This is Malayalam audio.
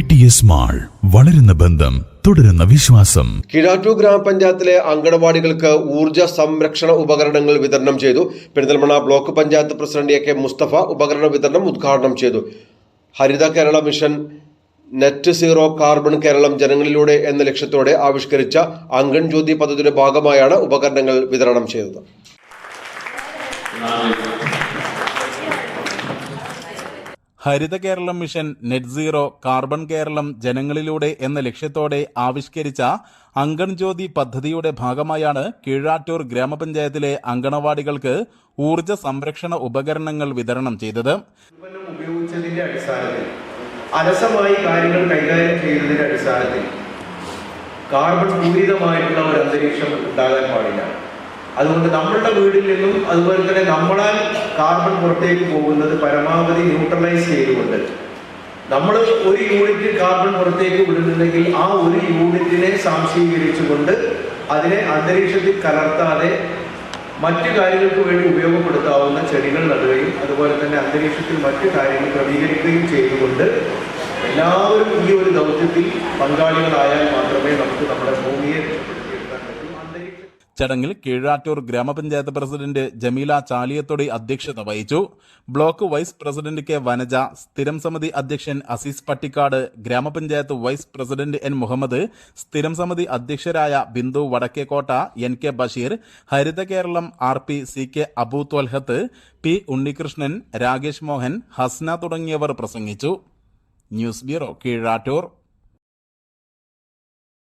ടി എസ് മാൾ വളരുന്ന ബന്ധം തുടരുന്ന വിശ്വാസം. കിഴാറ്റൂർ ഗ്രാമപഞ്ചായത്തിലെ അങ്കണവാടികൾക്ക് ഊർജ സംരക്ഷണ ഉപകരണങ്ങൾ വിതരണം ചെയ്തു. Perinthalmanna block panchayat president A K Mustafa ഉപകരണ വിതരണം ഉദ്ഘാടനം ചെയ്തു. Haritha Kerala mission net zero carbon Keralam ജനങ്ങളിലൂടെ എന്ന ലക്ഷ്യത്തോടെ ആവിഷ്കരിച്ച അങ്കൺ ജ്യോതി പദ്ധതിയുടെ ഭാഗമായാണ് ഉപകരണങ്ങൾ വിതരണം ചെയ്തത്. Haritha Keralam mission net zero carbon Keralam ജനങ്ങളിലൂടെ എന്ന ലക്ഷ്യത്തോടെ ആവിഷ്കരിച്ച അങ്കൺജ്യോതി പദ്ധതിയുടെ ഭാഗമായാണ് കീഴാറ്റൂർ ഗ്രാമപഞ്ചായത്തിലെ അങ്കണവാടികൾക്ക് ഊർജ സംരക്ഷണ ഉപകരണങ്ങൾ വിതരണം ചെയ്തത്. ഉപയോഗിച്ചതിന്റെ അടിസ്ഥാനത്തിൽ അലസമായി കാര്യങ്ങൾ കൈകാര്യം ചെയ്തതിന്റെ അടിസ്ഥാനത്തിൽ കാർബൺ പൂരിതമായിട്ടുള്ള ഒരു അന്തരീക്ഷം ഉണ്ടാകാൻ പാടില്ല. അതുകൊണ്ട് നമ്മളുടെ വീടിൽ നിന്നും അതുപോലെ തന്നെ നമ്മളാൽ കാർബൺ പുറത്തേക്ക് പോകുന്നത് പരമാവധി ന്യൂട്രലൈസ് ചെയ്തുകൊണ്ട് നമ്മൾ ഒരു യൂണിറ്റ് കാർബൺ പുറത്തേക്ക് വിടുന്നുണ്ടെങ്കിൽ ആ ഒരു യൂണിറ്റിനെ സാംശീകരിച്ചുകൊണ്ട് അതിനെ അന്തരീക്ഷത്തിൽ കലർത്താതെ മറ്റു കാര്യങ്ങൾക്ക് വേണ്ടി ഉപയോഗപ്പെടുത്താവുന്ന ചെടികൾ നടുകയും അതുപോലെ തന്നെ അന്തരീക്ഷത്തിൽ മറ്റു കാര്യങ്ങൾ ക്രമീകരിക്കുകയും ചെയ്തുകൊണ്ട് എല്ലാവരും ഈ ഒരു ദൗത്യത്തിൽ പങ്കാളികളായാൽ മാത്രമേ നമുക്ക് നമ്മുടെ ഭൂമിയെ ചടങ്ങിൽ കീഴാറ്റൂർ ഗ്രാമപഞ്ചായത്ത് പ്രസിഡന്റ് ജമീല ചാലിയത്തൊടി അധ്യക്ഷത വഹിച്ചു. Block vice president K Vanaja സ്ഥിരം സമിതി അധ്യക്ഷൻ അസീസ് പട്ടിക്കാട് ഗ്രാമപഞ്ചായത്ത് വൈസ് പ്രസിഡന്റ് എൻ മുഹമ്മദ് സ്ഥിരം സമിതി അധ്യക്ഷരായ Bindu Vadakkekotta N K Basheer Haritha Keralam R P C K Abu Thwalhath P Unnikrishnan Rakesh Mohan Hasna തുടങ്ങിയവർ പ്രസംഗിച്ചു. News bureau Keezhattur.